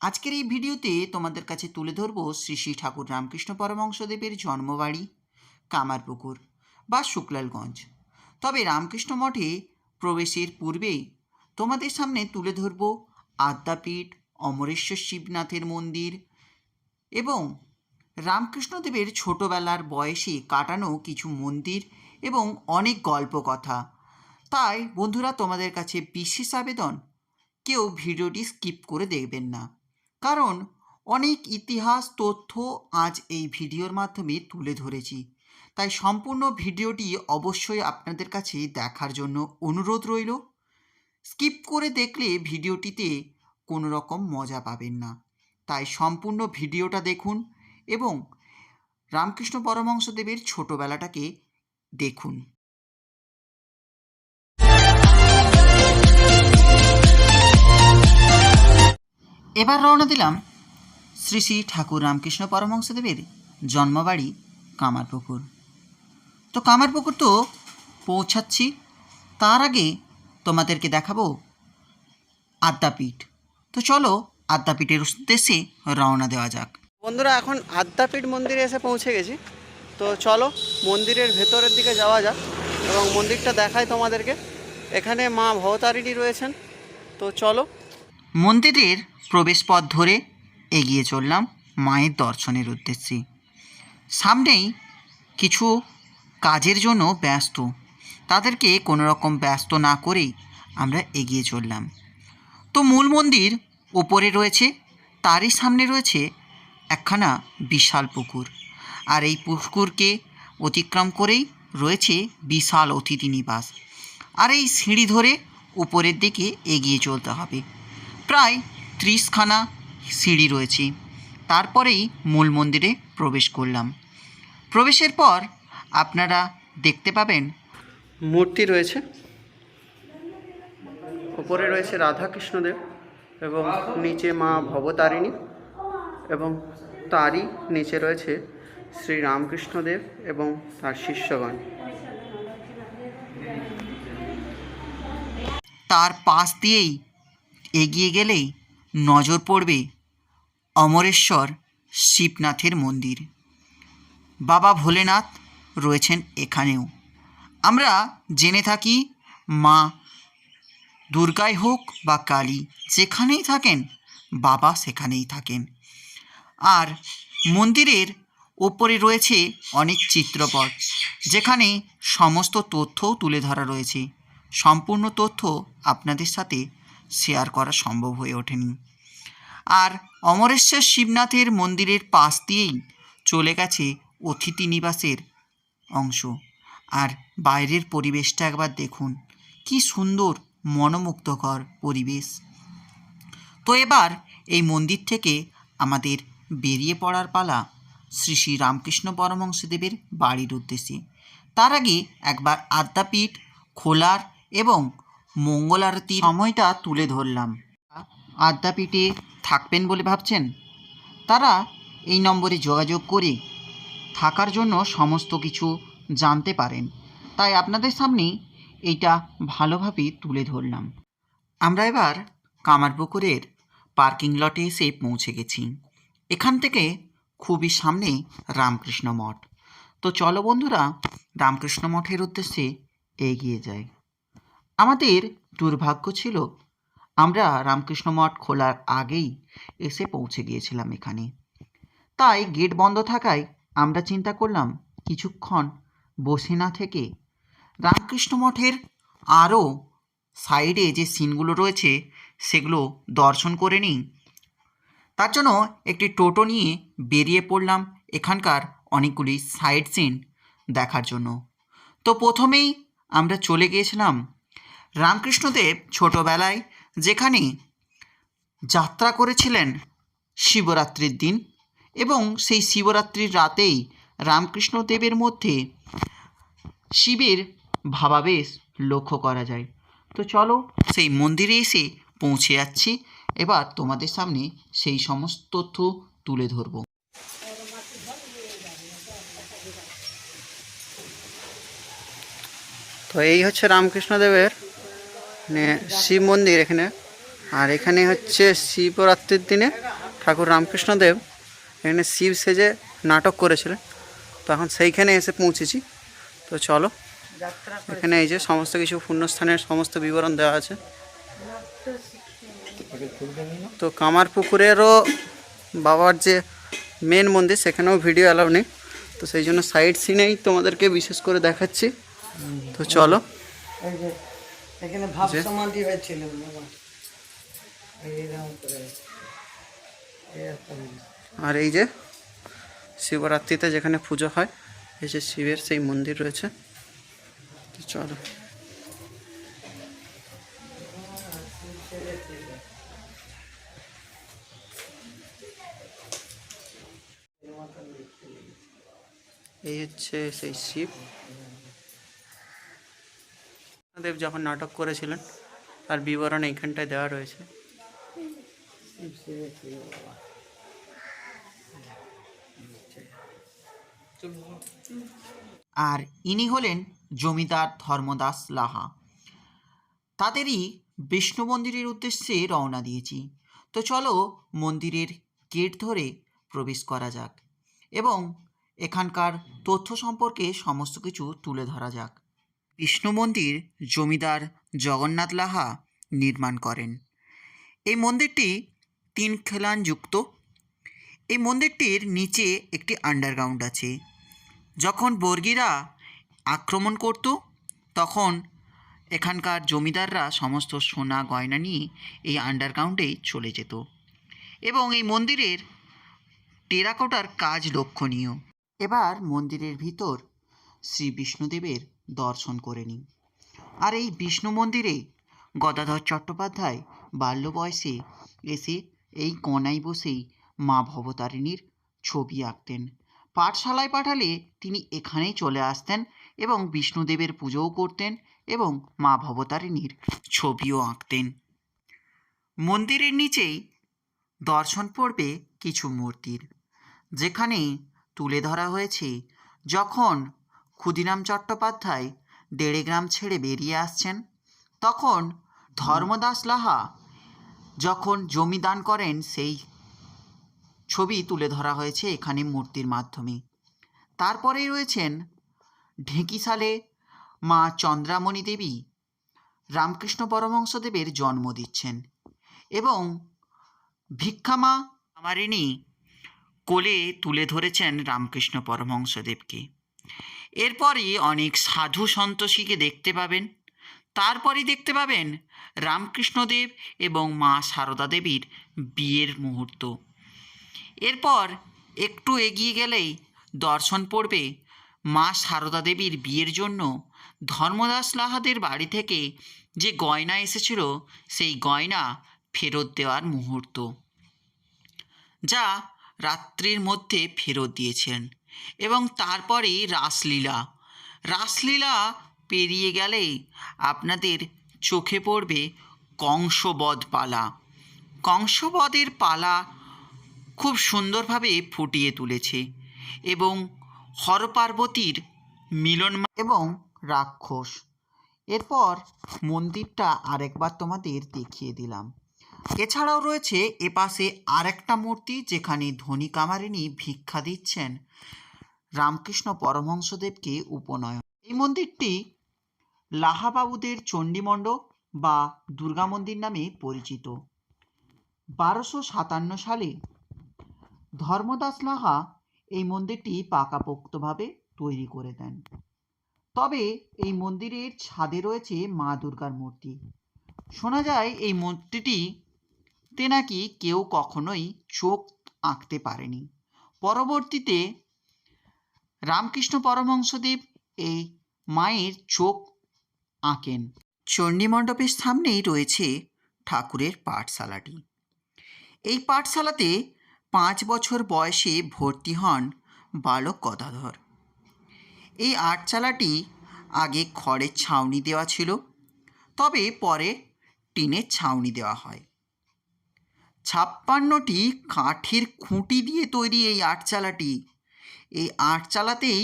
আজকের এই ভিডিওতে তোমাদের কাছে তুলে ধরবো শ্রী শ্রী ঠাকুর রামকৃষ্ণ পরমহংসদেবের জন্মবাড়ি, কামারপুকুর বা শুক্লালগঞ্জ। তবে রামকৃষ্ণ মঠে প্রবেশের পূর্বেই তোমাদের সামনে তুলে ধরবো আদ্যাপীঠ, অমরেশ্বর শিবনাথের মন্দির এবং রামকৃষ্ণদেবের ছোটবেলার বয়সে কাটানো কিছু মন্দির এবং অনেক গল্প কথা তাই বন্ধুরা, তোমাদের কাছে বিশেষ আবেদন, কেউ ভিডিওটি স্কিপ করে দেখবেন না। কারণ অনেক ইতিহাস, তথ্য আজ এই ভিডিওর মাধ্যমে তুলে ধরেছি। তাই সম্পূর্ণ ভিডিওটি অবশ্যই আপনাদের কাছে দেখার জন্য অনুরোধ রইল। স্কিপ করে দেখলে ভিডিওটিতে কোনো রকম মজা পাবেন না। তাই সম্পূর্ণ ভিডিওটা দেখুন এবং রামকৃষ্ণ পরমহংসদেবের ছোটোবেলাটাকে দেখুন। এবার রওনা দিলাম শ্রী শ্রী ঠাকুর রামকৃষ্ণ পরমহংসদেবের জন্মবাড়ি কামারপুকুর। তো কামারপুকুর তো পৌঁছাচ্ছি, তার আগে তোমাদেরকে দেখাবো আদ্যাপীঠ। তো চলো আদ্যাপীঠের উদ্দেশ্যে রওনা দেওয়া যাক। বন্ধুরা, এখন আদ্যাপীঠ মন্দিরে এসে পৌঁছে গেছি। তো চলো মন্দিরের ভেতরের দিকে যাওয়া যাক এবং মন্দিরটা দেখাই তোমাদেরকে। এখানে মা ভবতারিণী রয়েছেন। তো চলো মন্দিরের প্রবেশপথ ধরে এগিয়ে চললাম মায়ের দর্শনের উদ্দেশ্যে। সামনেই কিছু কাজের জন্য ব্যস্ত। তাদেরকে কোনো রকম ব্যস্ত না করেই আমরা এগিয়ে চললাম। তো মূল মন্দির ওপরে রয়েছে, তারই সামনে রয়েছে একখানা বিশাল পুকুর। আর এই পুকুরকে অতিক্রম করেই রয়েছে বিশাল অতিথি নিবাস। আর এই সিঁড়ি ধরে উপরের দিকে এগিয়ে চলতে হবে। প্রায় ত্রিশখানা সিঁড়ি রয়েছে। তারপরেই মূল মন্দিরে প্রবেশ করলাম। প্রবেশের পর আপনারা দেখতে পাবেন মূর্তি রয়েছে। উপরে রয়েছে রাধা কৃষ্ণদেব এবং নিচে মা ভবতারিণী এবং তারই নিচে রয়েছে শ্রী রামকৃষ্ণদেব এবং তার শিষ্যগণ। তার পাশ দিয়েই এগিয়ে গেলেই নজর পড়বে অমরেশ্বর শিবনাথের মন্দির। বাবা ভোলেনাথ রয়েছেন এখানেও। আমরা জেনে থাকি, মা দুর্গাই হোক বা কালী, যেখানেই থাকেন, বাবা সেখানেই থাকেন। আর মন্দিরের ওপরে রয়েছে অনেক চিত্রপট, যেখানে সমস্ত তথ্যও তুলে ধরা রয়েছে। সম্পূর্ণ তথ্য আপনাদের সাথে শেয়ার করা সম্ভব হয়ে ওঠেনি। আর অমরেশ্বর শিবনাথের মন্দিরের পাশ দিয়েই চলে গেছে অতিথি নিবাসের অংশ। আর বাইরের পরিবেশটা একবার দেখুন, কি সুন্দর, মনোমুগ্ধকর পরিবেশ। তো এবার এই মন্দির থেকে আমাদের বেরিয়ে পড়ার পালা শ্রী শ্রী রামকৃষ্ণ পরমহংসদেবের বাড়ির উদ্দেশ্যে। তার আগে একবার আদ্যাপীঠ, খোলার এবং মঙ্গল আরতির সময়টা তুলে ধরলাম। আদ্যাপীঠে থাকবেন বলে ভাবছেন? তারা এই নম্বরে যোগাযোগ করে থাকার জন্য সমস্ত কিছু জানতে পারেন। তাই আপনাদের সামনে এইটা ভালোভাবে তুলে ধরলাম। আমরা এবার কামারপুকুরের পার্কিং লটে এসে পৌঁছে গেছি। এখান থেকে খুবই সামনে রামকৃষ্ণ মঠ। তো চলো বন্ধুরা, রামকৃষ্ণ মঠের উদ্দেশ্যে এগিয়ে যাই। আমাদের দুর্ভাগ্য ছিল, আমরা রামকৃষ্ণ মঠ খোলার আগেই এসে পৌঁছে গিয়েছিলাম এখানে। তাই গেট বন্ধ থাকায় আমরা চিন্তা করলাম, কিছুক্ষণ বসে না থেকে রামকৃষ্ণ মঠের আরও সাইডে যে সিনগুলো রয়েছে, সেগুলো দর্শন করে নিই। তার জন্য একটি টোটো নিয়ে বেরিয়ে পড়লাম এখানকার অনেকগুলি সাইড সিন দেখার জন্য। তো প্রথমেই আমরা চলে গিয়েছিলাম রামকৃষ্ণদেব ছোটোবেলায় যেখানে যাত্রা করেছিলেন শিবরাত্রির দিন এবং সেই শিবরাত্রির রাতেই রামকৃষ্ণদেবের মধ্যে শিবের ভাবাবেশ লক্ষ্য করা যায়। তো চলো সেই মন্দিরে এসে পৌঁছে যাচ্ছি। এবার তোমাদের সামনে সেই সমস্ত তথ্য তুলে ধরবো। তো এই হচ্ছে রামকৃষ্ণদেবের মানে শিব মন্দির এখানে। আর এখানে হচ্ছে শিবরাত্রির দিনে ঠাকুর রামকৃষ্ণদেব এখানে শিব সেজে নাটক করেছিলেন। তো এখন সেইখানে এসে পৌঁছেছি। তো চলো, এখানে এই যে সমস্ত কিছু পুণ্যস্থানের সমস্ত বিবরণ দেওয়া আছে। তো কামারপুকুরেরও বাবার যে মেন মন্দির, সেখানেও ভিডিও অ্যালাউ নেই। তো সেই জন্য সাইড সিনেই তোমাদেরকে বিশেষ করে দেখাচ্ছি। তো চলো। এখানে ভাব সমাধি হয়েছিল আর এই যে শিবরাত্রিতে যেখানে পুজো হয় এই যে শিবের সেই মন্দির রয়েছে। চলো। এই হচ্ছে সেই শিব। দেব যখন নাটক করেছিলেন, তার বিবরণ এইখানটায় দেওয়া রয়েছে। আর ইনি হলেন জমিদার ধর্মদাস লাহা। তাদেরই বিষ্ণু মন্দিরের উদ্দেশ্যে রওনা দিয়েছি। তো চলো মন্দিরের গেট ধরে প্রবেশ করা যাক এবং এখানকার তথ্য সম্পর্কে সমস্ত কিছু তুলে ধরা যাক। বিষ্ণু মন্দির জমিদার জগন্নাথ লাহা নির্মাণ করেন। এই মন্দিরটি তিন খেলানযুক্ত। এই মন্দিরটির নিচে একটি আন্ডারগ্রাউন্ড আছে। যখন বর্গীরা আক্রমণ করত, তখন এখানকার জমিদাররা সমস্ত সোনা গয়না নিয়ে এই আন্ডারগ্রাউন্ডে চলে যেত। এবং এই মন্দিরের টেরাকোটার কাজ লক্ষণীয়। এবার মন্দিরের ভিতর শ্রী বিষ্ণুদেবের দর্শন করে নিই। আর এই বিষ্ণু মন্দিরে গদাধর চট্টোপাধ্যায় বাল্য বয়সে এসে এই কোনায় বসেই মা ভবতারিণীর ছবি আঁকতেন। পাঠশালায় পাঠালে তিনি এখানেই চলে আসতেন এবং বিষ্ণুদেবের পুজোও করতেন এবং মা ভবতারিণীর ছবিও আঁকতেন। মন্দিরের নিচেই দর্শন পড়বে কিছু মূর্তির, যেখানে তুলে ধরা হয়েছে যখন ক্ষুদিরাম চট্টোপাধ্যায় দেড়ে গ্রাম ছেড়ে বেরিয়ে আসছেন। তখন ধর্মদাস লাহা যখন জমি দান করেন, সেই ছবি তুলে ধরা হয়েছে এখানে মূর্তির মাধ্যমে। তারপরেই রয়েছেন ঢেঁকিসালে মা চন্দ্রামণি দেবী। রামকৃষ্ণ পরমহংসদেবের জন্ম দিচ্ছেন এবং ভিক্ষামা আমারিণী কোলে তুলে ধরেছেন রামকৃষ্ণ পরমহংসদেবকে এরপরই অনেক সাধু সন্তোষীকে দেখতে পাবেন। তারপরই দেখতে পাবেন রামকৃষ্ণদেব এবং মা সারদা দেবীর বিয়ের মুহূর্ত। এরপর একটু এগিয়ে গেলেই দর্শন পড়বে মা সারদা দেবীর বিয়ের জন্য ধর্মদাস লাহাদের বাড়ি থেকে যে গয়না এসেছিল, সেই গয়না ফেরত দেওয়ার মুহূর্ত। যা রাত্রির মধ্যে ফেরত দিয়েছেন। এবং তারপরে রাসলীলা। রাসলীলা পেরিয়ে গেলেই আপনাদের চোখে পড়বে কংসবধ পালা কংসবধের পালা খুব সুন্দরভাবে ফুটিয়ে তুলেছে এবং হরপার্বতীর মিলন এবং রাক্ষস। এরপর মন্দিরটা আরেকবার তোমাদের দেখিয়ে দিলাম। এছাড়াও রয়েছে এপাশে আরেকটা মূর্তি যেখানে ধনী কামারিনী ভিক্ষা দিচ্ছেন। রামকৃষ্ণ পরমহংসদেবকে উপনয়ন। এই মন্দিরটি লাহাবাবুদের চণ্ডীমণ্ডপ বা দুর্গা মন্দির নামে পরিচিত। বারোশো সাতান্ন সালে ধর্মদাস লাহা এই মন্দিরটি পাকাপোক্তভাবে তৈরি করে দেন। তবে এই মন্দিরের ছাদে রয়েছে মা দুর্গার মূর্তি। শোনা যায় এই মূর্তিটি তে নাকি কেউ কখনোই চোখ আঁকতে পারেনি। পরবর্তীতে রামকৃষ্ণ পরমহংসদেব এই মায়ের চোখ আঁকেন। চণ্ডী মণ্ডপের সামনেই রয়েছে ঠাকুরের পাঠশালাটি। এই পাঠশালাতে পাঁচ বছর বয়সে ভর্তি হন বালক গদাধর। এই আটচালাটি আগে খড়ের ছাউনি দেওয়া ছিল, তবে পরে টিনের ছাউনি দেওয়া হয়। ছাপ্পান্নটি কাঠের খুঁটি দিয়ে তৈরি এই আটচালাটি এই আটচালাতেই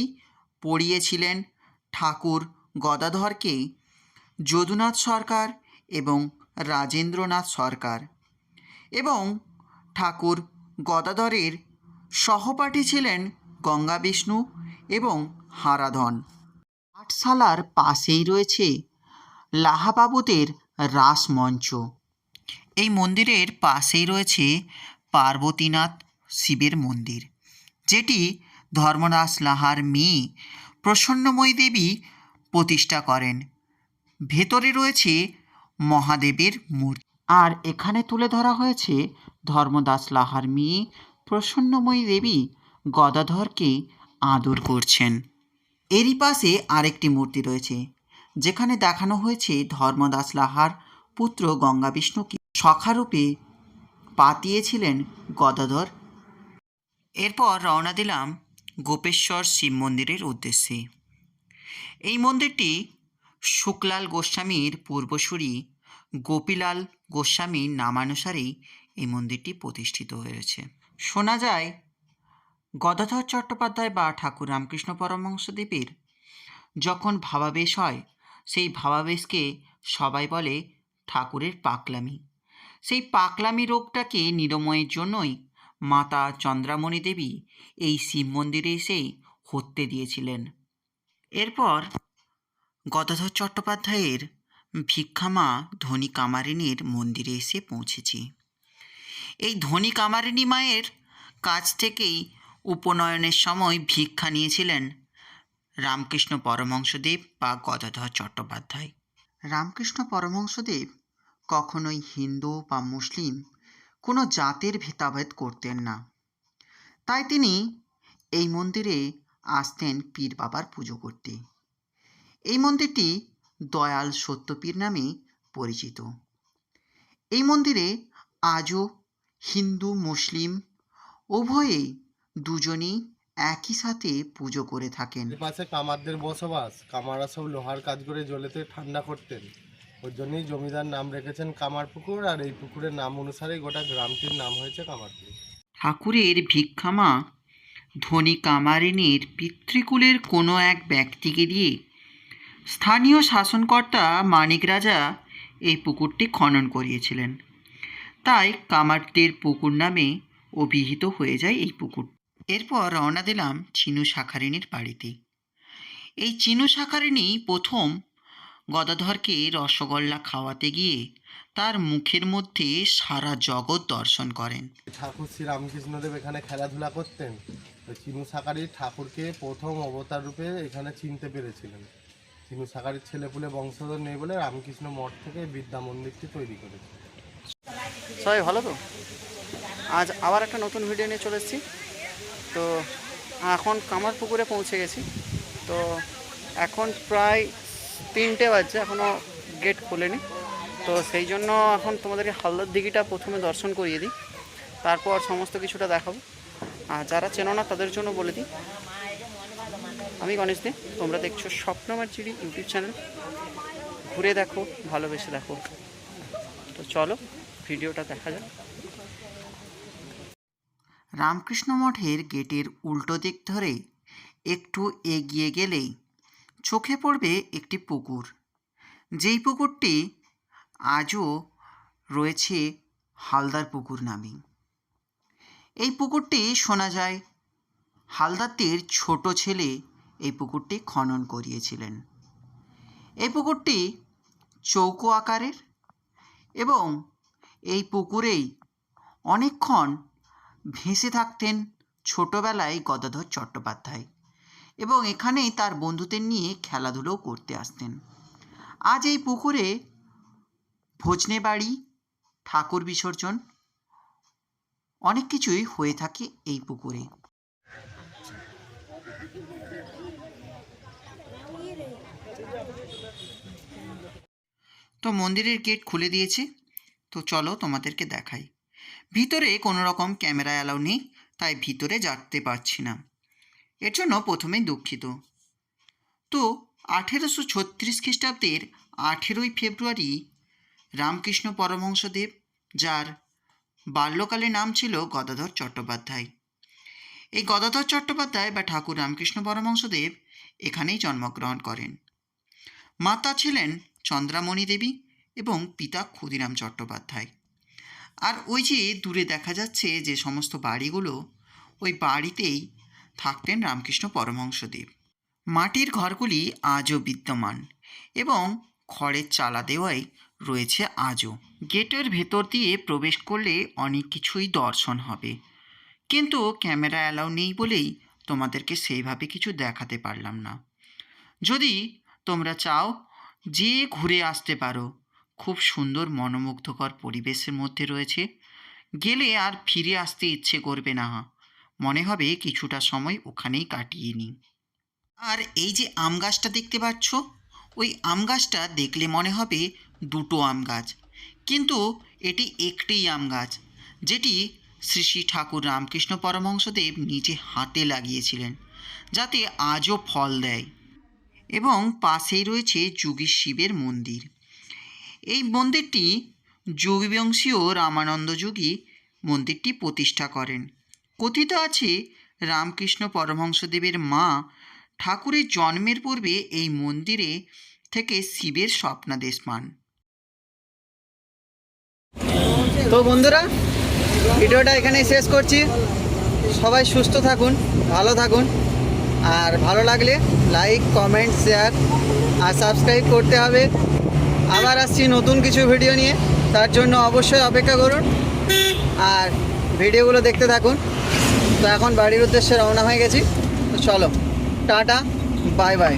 পড়িয়েছিলেন ঠাকুর গদাধরকে যদুনাথ সরকার এবং রাজেন্দ্রনাথ সরকার এবং ঠাকুর গদাধরের সহপাঠী ছিলেন গঙ্গা বিষ্ণু এবং হারাধন। পাঠশালার পাশেই রয়েছে লাহাবাবুদের রাসমঞ্চ। এই মন্দিরের পাশেই রয়েছে পার্বতীনাথ শিবের মন্দির, যেটি ধর্মদাস লাহার মেয়ে প্রসন্নময়ী দেবী প্রতিষ্ঠা করেন। ভেতরে রয়েছে মহাদেবের মূর্তি। আর এখানে তুলে ধরা হয়েছে ধর্মদাস লাহার মেয়ে প্রসন্নময়ী দেবী গদাধরকে আদর করছেন। এরই পাশে আরেকটি মূর্তি রয়েছে, যেখানে দেখানো হয়েছে ধর্মদাস লাহার পুত্র গঙ্গা বিষ্ণুকে। সখারূপে পাতিয়েছিলেন গদাধর। এরপর রওনা দিলাম গোপেশ্বর শিব মন্দিরের উদ্দেশ্যে। এই মন্দিরটি শুকলাল গোস্বামীর পূর্বসূরি গোপীলাল গোস্বামীর নামানুসারেই এই মন্দিরটি প্রতিষ্ঠিত হয়েছে। শোনা যায়, গদাধর চট্টোপাধ্যায় বা ঠাকুর রামকৃষ্ণ পরমহংসদেবের যখন ভাবাবেশ হয়, সেই ভাবাবেশকে সবাই বলে ঠাকুরের পাকলামি সেই পাকলামি রোগটাকে নিরাময়ের জন্যই মাতা চন্দ্রামণি দেবী এই শিব মন্দিরে এসেই হত্যে দিয়েছিলেন। এরপর গদাধর চট্টোপাধ্যায়ের ভিক্ষামা ধনী কামারিনীর মন্দিরে এসে পৌঁছেছি। এই ধনী কামারিনী মায়ের কাছ থেকেই উপনয়নের সময় ভিক্ষা নিয়েছিলেন রামকৃষ্ণ পরমহংসদেব বা গদাধর চট্টোপাধ্যায়। রামকৃষ্ণ পরমহংসদেব কখনোই হিন্দু বা মুসলিম কোনো জাতের ভেদাভেদ করতেন না। তাই তিনি এই মন্দিরে আসতেন পীর বাবার পুজো করতে। এই মন্দিরটি দয়াল সত্যপীর নামে পরিচিত। এই মন্দিরে আজও হিন্দু, মুসলিম উভয়েই দুজনেই একই সাথে পুজো করে থাকেন। পাশে কামারদের বসবাস, কামাররা সব লোহার কাজ করে জলেতে ঠান্ডা করতেন। ওই জন্যই জমিদার নাম রেখেছেন কামার পুকুর আর এই পুকুরের নাম অনুসারে গোটা গ্রামটির নাম হয়েছে কামারপুর ঠাকুরের ভিক্ষামা ধনী কামারিনীর পিতৃকুলের কোনো এক ব্যক্তিকে দিয়ে স্থানীয় শাসনকর্তা মানিক রাজা এই পুকুরটি খনন করিয়েছিলেন। তাই কামারদের পুকুর নামে অভিহিত হয়ে যায় এই পুকুর। এরপর রওনা দিলাম চিনু শাখারিনীর বাড়িতে। এই চিনু শাখারিনী প্রথম গদাধরকে রসগোল্লা খাওয়াতে গিয়ে তার মুখের মধ্যে সারা জগৎ দর্শন করেন। ঠাকুর শ্রী রামকৃষ্ণদেব এখানে খেলাধুলা করতেন। চিনু সাকারি ঠাকুরকে প্রথম অবতার রূপে এখানে চিনতে পেরেছিলেন। চিনু সাকারির ছেলেপুলে বংশধর নেই বলে রামকৃষ্ণ মঠ থেকে বিদ্যা মন্দিরটি তৈরি করেছে সবাই ভালো তো? আজ আবার একটা নতুন ভিডিও নিয়ে চলে এসেছি। তো এখন কামার পুকুরে পৌঁছে গেছি। তো এখন প্রায় তিনটে বাজছে এখনও গেট খোলেনি। তো সেই জন্য এখন তোমাদেরকে হালদার দিঘিটা প্রথমে দর্শন করিয়ে দিই। তারপর সমস্ত কিছুটা দেখাবো। আর যারা চেনো না, তাদের জন্য বলে দিই। আমি গণেশ দে তোমরা দেখছ স্বপ্নমার চিড়ি ইউটিউব চ্যানেল। ঘুরে দেখো, ভালোবেসে দেখো। তো চলো, ভিডিওটা দেখা যাক। রামকৃষ্ণ মঠের গেটের উল্টো দিক ধরে একটু এগিয়ে গেলেই চোখে পড়বে একটি পুকুর। যেই পুকুরটি আজও রয়েছে হালদার পুকুর নামে। এই পুকুরটি, শোনা যায়, হালদারটির ছোট ছেলে এই পুকুরটি খনন করিয়েছিলেন। এই পুকুরটি চৌকো আকারের এবং এই পুকুরেই অনেকক্ষণ ভেসে থাকতেন ছোটবেলায় গদাধর চট্টোপাধ্যায়। এবং এখানেই তার বন্ধুদের নিয়ে খেলাধুলোও করতে আসতেন। আজ এই পুকুরে ভোজনে বাড়ি, ঠাকুর বিসর্জন, অনেক কিছুই হয়ে থাকে এই পুকুরে। তো মন্দিরের গেট খুলে দিয়েছে। তো চলো তোমাদেরকে দেখাই। ভিতরে কোনো রকম ক্যামেরা অ্যালাউ নেই, তাই ভিতরে যেতে পারছি না। এর জন্য প্রথমেই দুঃখিত। তো, আঠেরোশো ছত্রিশ খ্রিস্টাব্দের আঠেরোই ফেব্রুয়ারি রামকৃষ্ণ পরমহংসদেব, যার বাল্যকালে নাম ছিল গদাধর চট্টোপাধ্যায়। এই গদাধর চট্টোপাধ্যায় বা ঠাকুর রামকৃষ্ণ পরমহংসদেব এখানেই জন্মগ্রহণ করেন। মাতা ছিলেন চন্দ্রামণি দেবী এবং পিতা ক্ষুদিরাম চট্টোপাধ্যায়। আর ওই যে দূরে দেখা যাচ্ছে যে সমস্ত বাড়িগুলো, ওই বাড়িতেই থাকতেন রামকৃষ্ণ পরমহংসদেব। মাটির ঘরগুলি আজও বিদ্যমান এবং খড়ের চালা দেওয়াই রয়েছে আজও। গেটের ভেতর দিয়ে প্রবেশ করলে অনেক কিছুই দর্শন হবে। কিন্তু ক্যামেরা অ্যালাউ নেই বলেই তোমাদেরকে সেইভাবে কিছু দেখাতে পারলাম না। যদি তোমরা চাও যে ঘুরে আসতে পারো, খুব সুন্দর মনোমুগ্ধকর পরিবেশের মধ্যে রয়েছে। গেলে আর ফিরে আসতে ইচ্ছে করবে না। মনে হবে কিছুটা সময় ওখানেই কাটিয়ে নিই। আর এই যে আম গাছটা দেখতে পাচ্ছ, ওই আম গাছটা দেখলে মনে হবে দুটো আম গাছ। কিন্তু এটি একটি আম গাছ, যেটি শ্রী শ্রী ঠাকুর রামকৃষ্ণ পরমহংসদেব নিজে হাতে লাগিয়েছিলেন, যাতে আজও ফল দেয়। এবং পাশেই রয়েছে যুগী শিবের মন্দির। এই মন্দিরটি যোগীবংশীয় রামানন্দ যোগী মন্দিরটি প্রতিষ্ঠা করেন। কথিত আছে, রামকৃষ্ণ পরমহংসদেবের মা ঠাকুরের জন্মের পূর্বে এই মন্দিরে থেকে শিবের স্বপ্নাদেশ পান। তো বন্ধুরা, ভিডিওটা এখানেই শেষ করছি। সবাই সুস্থ থাকুন, ভালো থাকুন। আর ভালো লাগলে লাইক কমেন্ট শেয়ার আর সাবস্ক্রাইব করতে হবে। আবার আসছি নতুন কিছু ভিডিও নিয়ে, তার জন্য অবশ্যই অপেক্ষা করুন। আর ভিডিওগুলো দেখতে থাকুন। তো এখন বাড়ির উদ্দেশ্যে রওনা হয়ে গেছি। তো চলো, টাটা, বাই বাই।